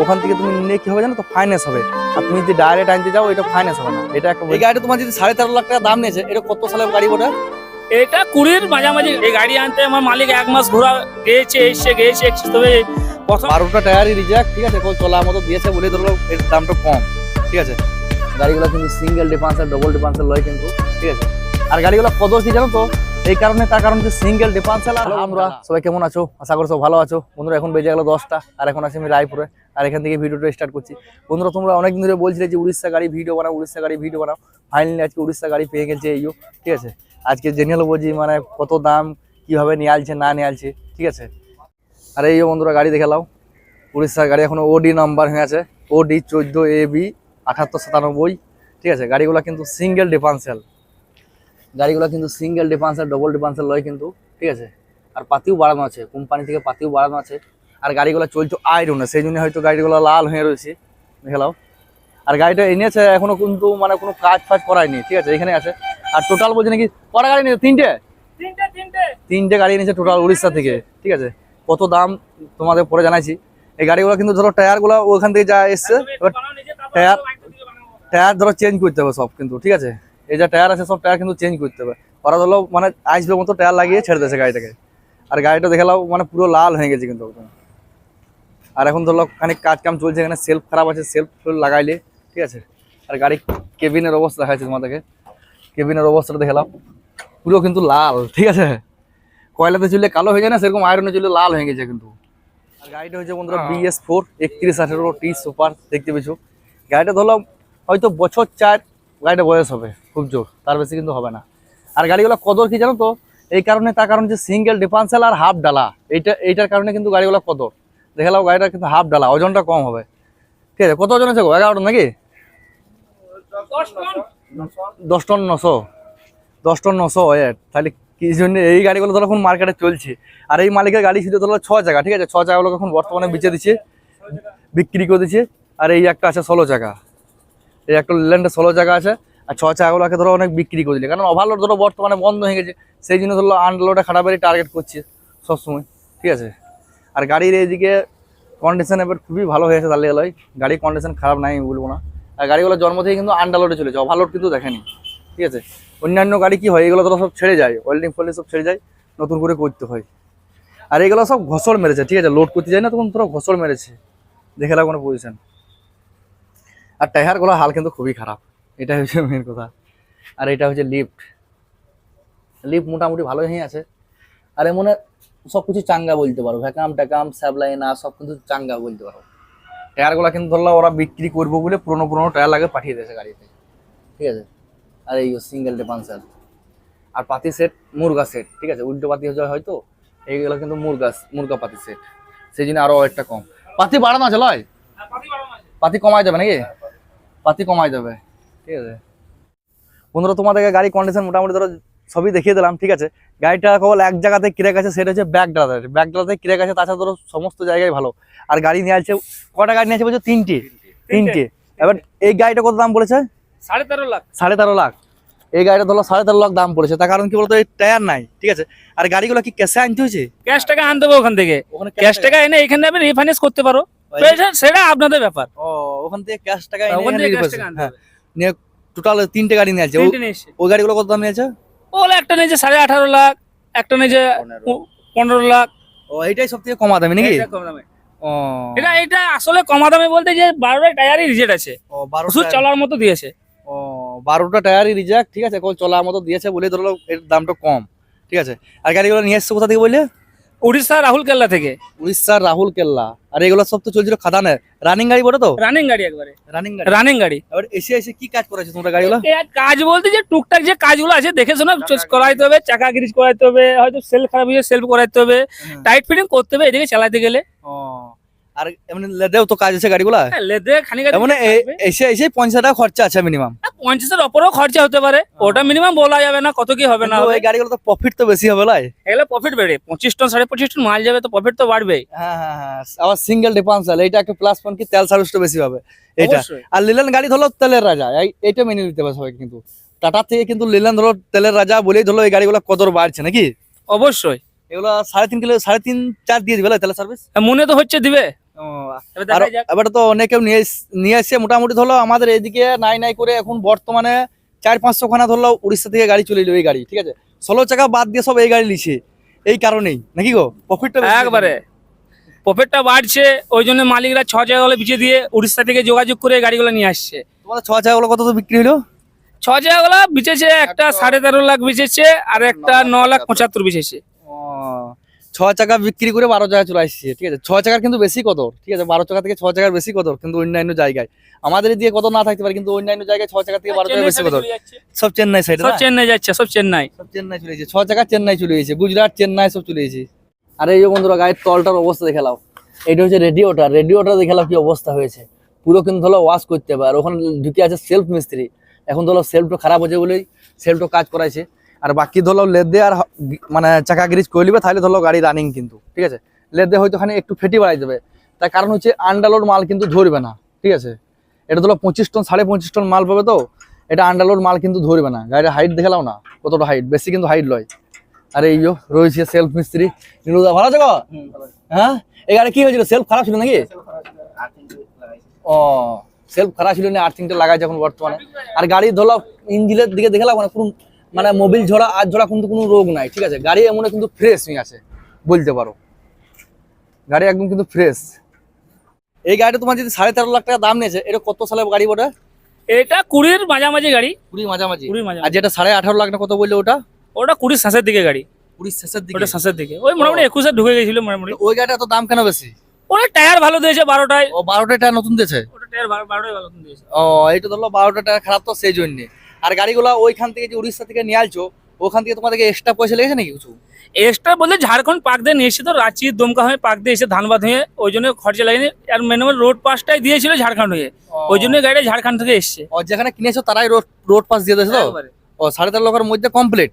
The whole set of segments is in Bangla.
ওখান থেকে তুমি নিলে কি হবে জানো তো? ফাইন্যান্স হবে। আর তুমি যদি ডাইরেক্ট আনতে যাও এটা ফাইন্যান্স হবে না। এটা একটা এই গাড়িটা তোমার যদি সাড়ে তেরো লাখ টাকা দাম নিয়েছে এটা কত সালের গাড়ি ওটা? এটা কুড়ির মাঝামাঝি। এই গাড়ি আনতে আমার মালিক এক মাস ঘোরা গেছে এসছে গেছে তবে বারোটা টায়ারই রিজার্ভ ঠিক আছে? চলার মতো দিয়েছে বলে ধরো এর দামটা কম ঠিক আছে? গাড়িগুলো কিন্তু সিঙ্গেল ডিফান্সার ডবল ডিফান্সার লয় কিন্তু ঠিক আছে? আর গাড়িগুলো কত কি জানো তো? এই কারণে তার কারণ যে সিঙ্গেল ডিফান্সার আর আমরা সবাই কেমন আছো? আশা করি সব ভালো আছো। বন্ধুরা এখন বেজে গেলো দশটা আর এখন আছি আমি রায়পুরে আর এখান থেকে ভিডিওটা স্টার্ট করছি। বন্ধুরা তোমরা অনেকদিন ধরে বলছিলে যে উড়িষ্যা গাড়ি ভিডিও বানাও উড়িষ্যা গাড়ি ভিডিও বানাও। ফাইনালি আজকে উড়িষ্যা গাড়ি পেয়ে গেছে এইও ঠিক আছে? আজকে জেনে নেব যে মানে কত দাম কীভাবে নিয়ে আলছে না নিয়ে আলছে ঠিক আছে? আর এই যে বন্ধুরা গাড়ি দেখে লাও উড়িষ্যার গাড়ি এখনও ওডি নাম্বার হয়ে আছে ওডি চোদ্দ এ বি আঠাত্তর সাতানব্বই ঠিক আছে? গাড়িগুলো কিন্তু সিঙ্গেল ডিফান্সিয়াল গাড়িগুলো কিন্তু সিঙ্গেল ডিফান্সিয়াল ডবল ডিফান্সিয়াল লয় কিন্তু ঠিক আছে? আর পাতিও বাড়ানো আছে কোম্পানি থেকে পাতিও বাড়ানো আছে। আর গাড়িগুলো চলছে আয়রনে সেই জন্য হয়তো গাড়িগুলো লাল হয়ে রয়েছে। দেখে লাও আর গাড়িটা এনেছে এখনও কিন্তু মানে কোনো কাজ ফাজ করায়নি ঠিক আছে? এখানে আছে। আর টোটাল বলছে নাকি কটা গাড়ি নিয়েছে তিনটে? তিনটে তিনটে। তিনটে গাড়ি এনেছে টোটাল উড়িষ্যা থেকে ঠিক আছে? কত দাম তোমাদের পরে জানাইছি। এই গাড়িগুলো কিন্তু ধরো টায়ারগুলো ওখান থেকে যা এসছে এবার টায়ার টায়ার ধরো চেঞ্জ করতে হবে সব কিন্তু ঠিক আছে? এই যে টায়ার আছে সব টায়ার কিন্তু চেঞ্জ করতে হবে। ওরা ধরো মানে আইসবের মতো টায়ার লাগিয়ে ছেড়ে দিয়েছে গাড়িটাকে। আর গাড়িটা দেখলাও মানে পুরো লাল হয়ে গেছে কিন্তু একদম। আর এখন ধরো খানিক কাজ কাম চলছে এখানে সেলফ খারাপ আছে সেলফ লাগাইলে ঠিক আছে? আর গাড়ি কেবিনের অবস্থা দেখাচ্ছে তোমাদেরকে। কেবিনের অবস্থাটা দেখালাম। পুরো কিন্তু লাল ঠিক আছে? কয়লাতে চুলে কালো হয়ে যায় না সেরকম আয়রনে চুলে লাল হয়ে গেছে কিন্তু। আর গাড়িটা হচ্ছে বন্ধুরা বিএস ফোর একত্রিশ আঠেরো টি সুপার দেখতে পেয়েছ? গাড়িটা ধরলাম হয়তো বছর চার গাড়িটা বয়স হবে, খুব জোর, তার বেশি কিন্তু হবে না। আর গাড়িগুলো কদর কি জানো তো? এই কারণে, তার কারণ যে সিঙ্গেল ডিফান্সেল আর হাফ ডালা, এইটা, এইটার কারণে কিন্তু গাড়িগুলো কদর। দেখালাম গাড়িটা কিন্তু হাফ ডালা, ওজনটা কম হবে। ঠিক আছে, কত ওজন আছে গো? এগারো টন নাকি? দশ টন নশো। দশ টন নশো ওয়েট তাহলে কি জন্য এই গাড়িগুলো ধরো এখন মার্কেটে চলছে। আর এই মালিকের গাড়ি ছিল ধরো ছ চাকা, ঠিক আছে? ছ চাকাগুলো এখন বর্তমানে বেচে দিচ্ছে, বিক্রি করে দিচ্ছে। আর এই একটা আছে ষোলো চাকা। এই একটা ল্যান্ডে ষোলো চাকা আছে, আর ছ চাকাগুলোকে ধরো অনেক বিক্রি করে দিলে। কারণ ওভারলোড ধরো বর্তমানে বন্ধ হয়ে গেছে, সেই জন্য ধরো আনলোডে খারাপেরই টার্গেট করছে সবসময়, ঠিক আছে? আর গাড়ির এইদিকে কন্ডিশন এবার খুবই ভালো হয়েছে তাহলে এলোই গাড়ির কন্ডিশন খারাপ নাই, আমি বলব না। আর গাড়িগুলো জন্ম থেকে কিন্তু আন্ডারলোডে চলেছে ওভারলোড কিন্তু দেখেনি, ঠিক আছে? অন্যান্য গাড়ি কি হয়, এগুলো তো সব ছেড়ে যায় ওয়েল্ডিং ফোল্ডিং সব ছেড়ে যায়, নতুন করে করতে হয়। আর এগুলো সব ঘসড় মেরেছে, ঠিক আছে? লোড করতে যায় না তখন তোরা ঘসড় মেরেছে, দেখে লাগ কোনো পজিশন আর টায়ারগুলো হাল কিন্তু খুবই খারাপ। এটা হচ্ছে মেন কথা। আর এটা হচ্ছে লিফট লিফট মোটামুটি ভালোই হয়ে আছে। আর এমনে সব কিছু চাঙ্গা বলতে পারো। ভ্যাকাম ট্যাকাম স্যাবলাইন আর সব কিন্তু চাঙ্গা বলতে পারো। টায়ারগুলো কিন্তু ধরলাম ওরা বিক্রি করব বলে পুরোনো পুরোনো টায়ার লাগে পাঠিয়ে দিয়েছে গাড়িতে। ঠিক আছে? আর এই সিঙ্গেল ডিফান্সার আর পাতি সেট মুরগা সেট ঠিক আছে? উল্টো পাতি হয়ে যায় হয়তো এইগুলো কিন্তু মুরগা মুরগা পাতি সেট সেই জন্য আরও একটা কম। পাতি বাড়ানো আছে লয়? পাতি কমাই যাবে নাকি? পাতি কমাই দেবে। ঠিক আছে? বন্ধুরা তোমাদেরকে গাড়ি কন্ডিশন মোটামুটি ধরো সবই দেখিয়ে দিলাম ঠিক আছে? গাড়িটা কেবল এক জায়গাতে ক্রেক আছে সেটা হচ্ছে ব্যাক ডালাতে ব্যাক ডালাতে ক্রেক আছে তাছাড়া ধরো সমস্ত জায়গায় ভালো। আর গাড়ি নিয়ে আসছে কটা গাড়ি নিয়ে আসছে বলছো? তিনটে। তিনটে। এবার এই গাড়িটা কত দাম বলেছে সাড়ে তেরো লাখ। সাড়ে তেরো লাখ। এই গাড়িটা ধরো সাড়ে তেরো লাখ দাম পড়েছে। তার কারণ কি বলতো এই টায়ার নাই ঠিক আছে? আর গাড়িগুলো কি ক্যাশে আনতে হয়েছে? ক্যাশ টাকা আনতে হবে ওখান থেকে। ওখানে ক্যাশ টাকা এনে এখানে আপনি রিফাইন্যান্স করতে পারো। সেটা- সেটা আপনাদের ব্যাপার। ও ওখান থেকে ক্যাশ টাকা ওখান থেকে cash টাকা হ্যাঁ। নিয়ে টোটাল তিনটে গাড়ি নিয়ে আছে। ওই গাড়িগুলো কত দাম নিয়েছে ওগুলো একটা নিয়েছে সাড়ে আঠারো লাখ একটা নিয়েছে পনেরো। লাখ। ও এইটাই সব থেকে কমা দামি নাকি? এটা কম দামে। এটা এটা আসলে কমা দামে বলতে যে বারোটা টায়ারই রিজেক্ট আছে। ও বারো চলার মতো দিয়েছে। ও বারোটা টায়ারই রিজার্ভ ঠিক আছে? চলার মতো দিয়েছে বলে ধরো এর দামটা কম ঠিক আছে? আর গাড়িগুলো নিয়ে এসছে কোথা থেকে বললে? উড়িষ্যা রাহুল কেল্লা থেকে। উড়িষ্যার রাহুল কেল্লা। আর এগুলো সব তো চলছিল খাদানে রানিং গাড়ি বলে তো? রানিং গাড়ি একবারে। রানিং গাড়ি। রানিং গাড়ি। এবার এসে এসে কি কাজ করেছে তোমরা গাড়িগুলো? কাজ বলতে যে টুকটাক যে কাজগুলো আছে দেখে শুনে করাইতে হবে চাকা গ্রিজ করাইতে হবে হয়তো সেল খারাপ হয়ে সেলফ করাইতে হবে। টাইট ফিটিং করতে হবে এদিকে চালাতে গেলে। আর এমনি লেদেও তো কাজ আছে গাড়িগুলা? হ্যাঁ, লেদে খানিক মানে এসে এসে পঞ্চাশ টাকা খরচা আছে মিনিমাম পঞ্চাশের ওপরেও খরচা হতে পারে। ওটা মিনিমাম বলা যাবে না কত কি হবে না এই গাড়িগুলো তো প্রফিট তো বেশি হবে লাই? এগুলো প্রফিট বেড়ে পঁচিশ টন সাড়ে পঁচিশ টন মাল যাবে তো প্রফিট তো বাড়বেই। হ্যাঁ হ্যাঁ হ্যাঁ আবার সিঙ্গেল ডিফারেন্সিয়াল একটা প্লাস পয়েন্ট কি তেল সার্ভিসটা বেশি হবে এটা আর লিলেন গাড়ি ধরো তেলের রাজা এই- এইটা মেনে নিতে হবে সবাই কিন্তু। টাটা থেকে কিন্তু লিলেন ধরো তেলের রাজা বলেই ধরো এই গাড়িগুলো কদর বাড়ছে নাকি? অবশ্যই। এগুলো সাড়ে তিন কিলো সাড়ে তিন চার দিয়ে দিবে তেলের সার্ভিস মনে তো হচ্ছে দিবে। এবার যাক। এবারে তো অনেকেও নিয়ে নিয়ে এসছে মোটামুটি ধরলো আমাদের এইদিকে নাই নাই করে এখন বর্তমানে চার পাঁচশো খানা ধরলো উড়িষ্যা থেকে গাড়ি চলে এলো এই গাড়ি ঠিক আছে? ষোলো চাকা বাদ দিয়ে সব এই গাড়ি লিছে এই কারণেই নাকি গো? প্রফিটটা একবারে। প্রফিটটা বাড়ছে ওই জন্য মালিকরা ছ জায়গাগুলো বিছিয়ে দিয়ে উড়িষ্যা থেকে যোগাযোগ করে গাড়িগুলো নিয়ে আসছে। তোমাদের ছ চাকাগুলো কত তো বিক্রি হলো? ছ জায়গাগুলো বিচেছে একটা সাড়ে তেরো লাখ বিচেছে আর একটা ন লাখ পঁচাত্তর। বিচেছে ও, ছ চাকা বিক্রি করে বারো জায়গায় চলে আসছে ঠিক আছে? ছ চাকার কিন্তু বেশি কত ঠিক আছে? বারো চাকা থেকে ছ চাকার বেশি কত কিন্তু অন্যান্য জায়গায়। আমাদের দিয়ে কত না থাকতে পারে কিন্তু অন্যান্য জায়গায় ছ চাকা থেকে বারো চাকা বেশি কত সব চেন্নাই সাইড সব চেন্নাই যাচ্ছে সব চেন্নাই। সব চেন্নাই চলে গেছে। ছ চাকা চেন্নাই চলে গেছে গুজরাট চেন্নাই সব চলে গেছে। আর এই যে বন্ধুরা গায়ের তলটার অবস্থা দেখে নাও। এটা হচ্ছে রেডিওটা। রেডিওটা দেখে নাও কি অবস্থা হয়েছে। পুরো কিন্তু ধরো ওয়াশ করতে আর ওখানে ঢুকে আছে সেলফ মিস্ত্রি এখন ধরো সেলফটা খারাপ হয়েছে বলেই সেলফটা কাজ করাইছে। আর বাকি ধরো লেদ দিয়ে আর মানে চাকা গ্রিজ করে নিবে তাহলে ধরো গাড়ি রানিং কিন্তু ঠিক আছে? লেদ দিয়ে হয়তো ওখানে একটু ফেটি বাড়াই দেবে। তার কারণ হচ্ছে আন্ডারলোড মাল কিন্তু ধরবে না ঠিক আছে? এটা ধরো পঁচিশ টন সাড়ে পঁচিশ টন মাল পাবে তো এটা আন্ডারলোড মাল কিন্তু ধরবে না। গাড়ির হাইট দেখালাও না কতটা হাইট বেশি কিন্তু হাইট লয়। আরে এই রয়েছে সেলফ মিস্ত্রি। নীলুদা ভালো আছো? হ্যাঁ? এই গাড়ি কি হয়েছিল? সেলফ খারাপ ছিল নাকি? ও সেলফ খারাপ ছিল না আর্থিংটা লাগাইছে এখন বর্তমানে। আর গাড়ি ধরো ইঞ্জিনের দিকে দেখলাম মানে কোনো মানে মোবিল ঝোড়া আর ঝরা কিন্তু কোনো রোগ নাই ঠিক আছে? গাড়ি এমন কিন্তু ফ্রেশ হয়ে আছে বলতে পারো। গাড়ি একদম কিন্তু ফ্রেশ এই গাড়িটা তোমার যদি সাড়ে তেরো লাখ টাকা দাম নিয়েছে এটা কত সালে গাড়ি ওটা এটা কুড়ির মাঝামাঝি গাড়ি। কুড়ির মাঝামাঝি? কুড়ির আর যেটা সাড়ে আঠারো লাখ না কত বললে ওটা? ওটা কুড়ির শেষের দিকে গাড়ি। কুড়ির শেষের দিকে? ওটা শেষের দিকে। ওই মোটামুটি একুশে ঢুকে গেছিল মোটামুটি। ওই গাড়িটা এত দাম কেন বেশি? ওটা টায়ার ভালো দিয়েছে বারোটায়। ও বারোটায় টায়ার নতুন দিয়েছে? ওটা টায়ার বারোটায় ভালো দিয়েছে। ও এইটা ধরলো বারোটা টায়ার খারাপ তো সেই জন্য। আর গাড়িগুলো ওইখান থেকে যে উড়িষ্যা থেকে নিয়ে আসছো ওখান থেকে তোমাদেরকে এক্সট্রা পয়সা লেগেছে নাকি কিছু? এক্সট্রা বলতে ঝাড়খণ্ড পাক দিয়ে নিয়ে এসে তো রাঁচি দমকা হয়ে পাক দিয়ে এসে ধানবাদ হয়ে ওই জন্য খরচা লাগেনি। আর মিনিমাম রোড পাসটাই দিয়েছিল ঝাড়খণ্ড হয়ে। ওই জন্য গাড়িটা ঝাড়খণ্ড থেকে এসছে। ও যেখানে কিনেছো তারাই রোড রোড পাস দিয়ে দিয়েছে তো? একবারে ও সাড়ে তেরো লাখের মধ্যে কমপ্লিট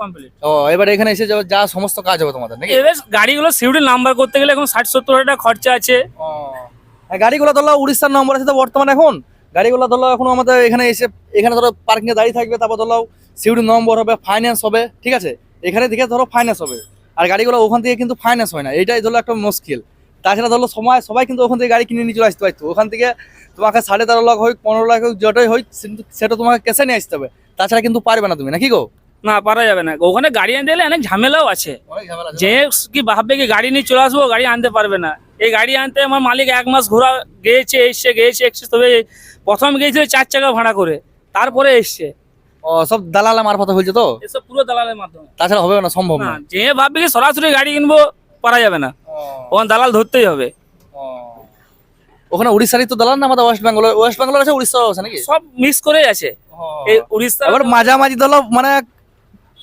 কমপ্লিট ও এবার এখানে এসে যাবে যা সমস্ত কাজ হবে তোমাদের নাকি? এবার গাড়িগুলো নাম্বার করতে গেলে এখন ষাট সত্তর হাজার খরচা আছে। হ্যাঁ, গাড়িগুলো ধরলো উড়িষ্যার নম্বর আছে তো বর্তমানে এখন? গাড়িগুলো ধরো এখন আমাদের এখানে এসে এখানে ধরো পার্কিং এ দাঁড়িয়ে থাকবে তারপর ধরো সিউড়ির নম্বর হবে ফাইন্যান্স হবে ঠিক আছে? এখানে দিকে ধরো ফাইন্যান্স হবে। আর গাড়িগুলো ওখান থেকে কিন্তু ফাইন্যান্স হয় না এটাই ধরো একটা মুশকিল। তাছাড়া ধরো সময় সবাই কিন্তু ওখান থেকে গাড়ি কিনে নিয়ে চলে আসতে পারতো। ওখান থেকে তোমাকে সাড়ে তেরো লাখ হোক পনেরো লাখ হোক যেটাই হোক কিন্তু সেটা তোমাকে কেসে নিয়ে আসতে হবে। তাছাড়া কিন্তু পারবে না তুমি নাকি গো? না পারা যাবে না। ওখানে গাড়ি আনতে গেলে অনেক ঝামেলাও আছে। যে কি ভাববে কি গাড়ি নিয়ে চলে আসব গাড়ি আনতে পারবে না। এই গাড়ি আনতে আমার মালিক এক মাস ঘোরা গিয়েছে এসছে গিয়েছে এসছে তবে প্রথম গিয়েছিল চার চাকা ভাড়া করে তারপরে এসছে। ও সব দালালা মারফত হয়েছে তো? এসব পুরো দালালের মাধ্যমে। তাছাড়া হবে না সম্ভব না যে ভাববে কি সরাসরি গাড়ি কিনবো পারা যাবে না। ওখানে দালাল ধরতেই হবে। ওখানে উড়িষ্যারই তো দালাল না আমাদের ওয়েস্ট বেঙ্গল ওয়েস্ট বেঙ্গল আছে উড়িষ্যা আছে নাকি? সব মিক্স করেই আছে। এই উড়িষ্যা এবার মাঝামাঝি ধরো মানে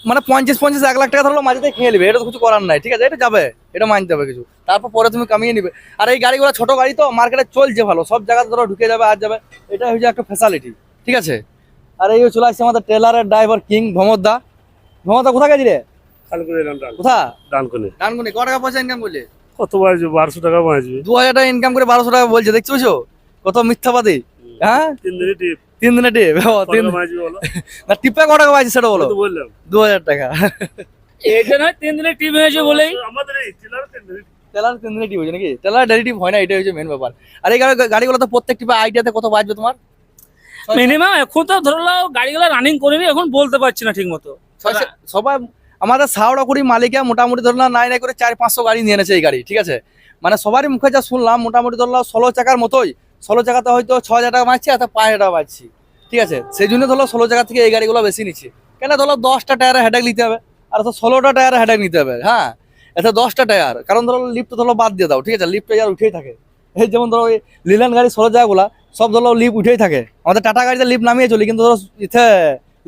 মানে পঞ্চাশ পঞ্চাশ এক লাখ টাকা ধরো মাঝেতে খেয়ে নেবে এটা তো কিছু করার নাই ঠিক আছে? এটা যাবে এটা মানতে হবে কিছু। তারপর পরে তুমি কামিয়ে নিবে। আর এই গাড়িগুলো ছোট গাড়ি তো মার্কেটে চলছে ভালো সব জায়গাতে ধরো ঢুকে যাবে আর যাবে। এটা হচ্ছে একটা ফ্যাসিলিটি ঠিক আছে? আর এই চলে আসছে আমাদের ট্রেলারের ড্রাইভার কিং ভমরদা ভমরদা কোথায় গেছি রে? কোথা ডান ডানকুনি। ক টাকা পয়সা ইনকাম করলে? কত বারোশো টাকা দু হাজার টাকা ইনকাম করে বারোশো টাকা বলছে দেখছ বুঝছ? কত মিথ্যাবাদী হ্যাঁ? তিন দিনে টিপ তিন দিনে টিপ। তিন না টিপে ক টাকা পাইছে সেটা বলো। দু হাজার টাকা। এটা নয় তিন দিনের টিম হয়েছে বলেই। আমাদের তিন দিনে টেলার টিপ হয়েছে নাকি? ডেলি টিপ হয় না হচ্ছে মেন ব্যাপার। আর এই গাড়িগুলো তো প্রত্যেক টিপে আইডিয়াতে কত বাজবে তোমার? মিনিমাম এখন তো ধরো গাড়িগুলো রানিং করিনি এখন বলতে পারছি না ঠিক মতো সবাই আমাদের সাউড়া কুড়ি মালিকে মোটামুটি ধরলাম নাই নাই করে চার পাঁচশো গাড়ি নিয়ে এনেছে এই গাড়ি ঠিক আছে? মানে সবারই মুখে যা শুনলাম মোটামুটি ধরলাম ষোলো চাকার মতোই। ষোলো চাকাতে হয়তো ছ হাজার টাকা মারছি আর পাঁচ হাজার টাকা পাচ্ছি ঠিক আছে? সেই জন্য ধরো ষোলো জায়গা থেকে এই গাড়িগুলো বেশি নিচ্ছে। কেন? ধরো দশটা টায়ারে হেডেক নিতে হবে। আর তো ষোলোটা টায়ারে হেডেক নিতে হবে। হ্যাঁ? এতে দশটা টায়ার। কারণ ধরো লিফ্ট ধরো বাদ দিয়ে দাও। ঠিক আছে? লিফ্ট টায়ার উঠেই থাকে। এই যেমন ধরো ওই লিলান গাড়ি ষোলো জায়গাগুলা, সব ধরো লিফ্ট উঠেই থাকে। আমাদের টাটা গাড়িতে লিফ্ট নামিয়ে চলি, কিন্তু ধরো ইথে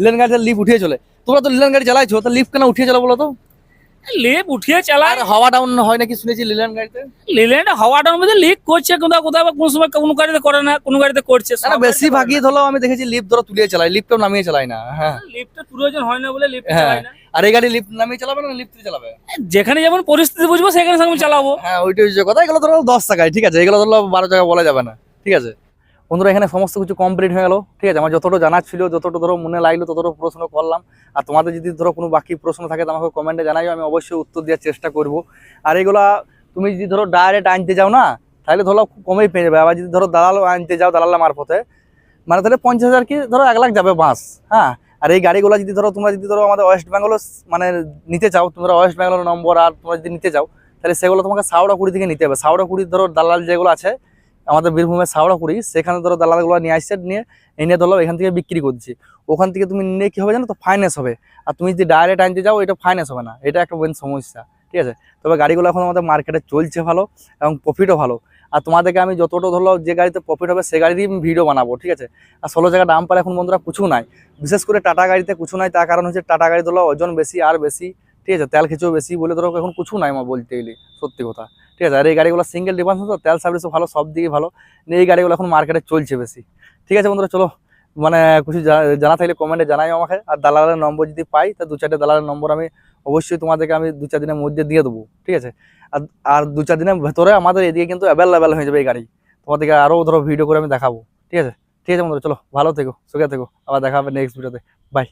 লিলান গাড়িতে লিফ্ট উঠিয়ে চলে। তোমরা তো লিলান গাড়ি চালাইছো, তো লিফ্ট কেন উঠিয়ে চলো বলো তো? লেপ উঠিয়ে চালায় আর হাওয়া ডাউন হয় নাকি শুনেছি লিলান গাড়িতে? লিল্যান্ড হাওয়াটার মধ্যে লিক করছে কোথাও কোথাও কোন সময় কোনো গাড়িতে করে না কোনো গাড়িতে করছে। না বেশি ভাগই ধরো আমি দেখেছি লিফ্ট ধরো তুলিয়ে চালাই লিফ্টও নামিয়ে চালাই না হ্যাঁ। লিফটের প্রয়োজন হয় না বলে লিফট হ্যাঁ। চালাই না। আর এই গাড়ি লিফ্ট নামিয়ে চালাবে না লিফ্ট চালাবে? যেখানে যেমন পরিস্থিতি বুঝব সেখানে চালাবো। হ্যাঁ ওইটাই হচ্ছে কথা। এগুলো ধরো দশ টাকায় ঠিক আছে? এগুলো ধরো বারো টাকা বলা যাবে না ঠিক আছে? বন্ধুরা, এখানে সমস্ত কিছু কমপ্লিট হয়ে গেল, ঠিক আছে? আমার যতটা জানার ছিল, যতটা ধরো মনে লাগল, ততটা প্রশ্ন করলাম। আর তোমাদের যদি ধরো কোনো বাকি প্রশ্ন থাকে আমাকে কমেন্টে জানাইও, আমি অবশ্যই উত্তর দেওয়ার চেষ্টা করব। আর এগুলা তুমি যদি ধরো ডাইরেক্ট আনতে যাও না, তাহলে ধরো খুব কমেই পেয়ে যাবে। আবার যদি ধরো দালাল আনতে যাও দালালের মারফতে মানে তাহলে পঞ্চাশ হাজার কি ধরো এক লাখ যাবে বাস হ্যাঁ? আর এই গাড়িগুলো যদি ধরো তোমরা যদি ধরো আমাদের ওয়েস্ট বেঙ্গল মানে নিতে চাও, তোমরা ওয়েস্ট বেঙ্গলের নম্বর আর তোমরা যদি নিতে চাও, তাহলে সেগুলো তোমাকে সাউড়া কুড়ি থেকে নিতে হবে। সাউড়া কুড়ি ধরো দালাল যেগুলো আছে আমাদের বীরভূমের সাউড়া কুড়ি সেখানে ধরো দালালগুলো নিয়ে আসছে, নিয়ে এনে ধরো এখান থেকে বিক্রি করছি। ওখান থেকে তুমি নিয়ে কি হবে জানো তো? ফাইন্যান্স হবে। আর তুমি যদি ডাইরেক্ট আনতে যাও, এটা ফাইন্যান্স হবে না। এটা একটা মেন সমস্যা, ঠিক আছে? তবে গাড়িগুলো এখন আমাদের মার্কেটে চলছে ভালো এবং প্রফিটও ভালো। আর তোমাদেরকে আমি যতটা ধরো যে গাড়িতে প্রফিট হবে, সে গাড়িরই আমি ভিডিও বানাবো, ঠিক আছে? আর ষোলো জায়গা দাম পারে এখন বন্ধুরা কিছু নাই। বিশেষ করে টাটা গাড়িতে কিছু নাই, তার কারণ হচ্ছে টাটা গাড়ি ধরো ওজন বেশি, আর বেশি। ঠিক আছে, তেল খিচেও বেশি বলে ধরো এখন কিছু নাই আমার বলতে গেলে, সত্যি কথা। ঠিক আছে, আর এই গাড়িগুলো সিঙ্গেল ডিফারেন্স তো, তেল সার্ভিসও ভালো, সব দিকে ভালো। এই গাড়িগুলো এখন মার্কেটে চলছে বেশি। ঠিক আছে বন্ধুরা, চলো মানে কিছু জানা থাকলে কমেন্টে জানাই আমাকে। আর দালালের নম্বর যদি পাই, তা দু চারটে দালালের নম্বর আমি অবশ্যই তোমাদেরকে আমি দু চার দিনের মধ্যে দিয়ে দেবো। ঠিক আছে? আর আর দু চার দিনের ভেতরে আমাদের এদিকে কিন্তু অ্যাভেলেবেল হয়ে যাবে এই গাড়ি। তোমাদেরকে আরও ধরো ভিডিও করে আমি দেখাবো। ঠিক আছে? ঠিক আছে বন্ধুরা, চলো, ভালো থেকো, সুখে থেকো। আবার দেখা হবে নেক্সট ভিডিওতে বাই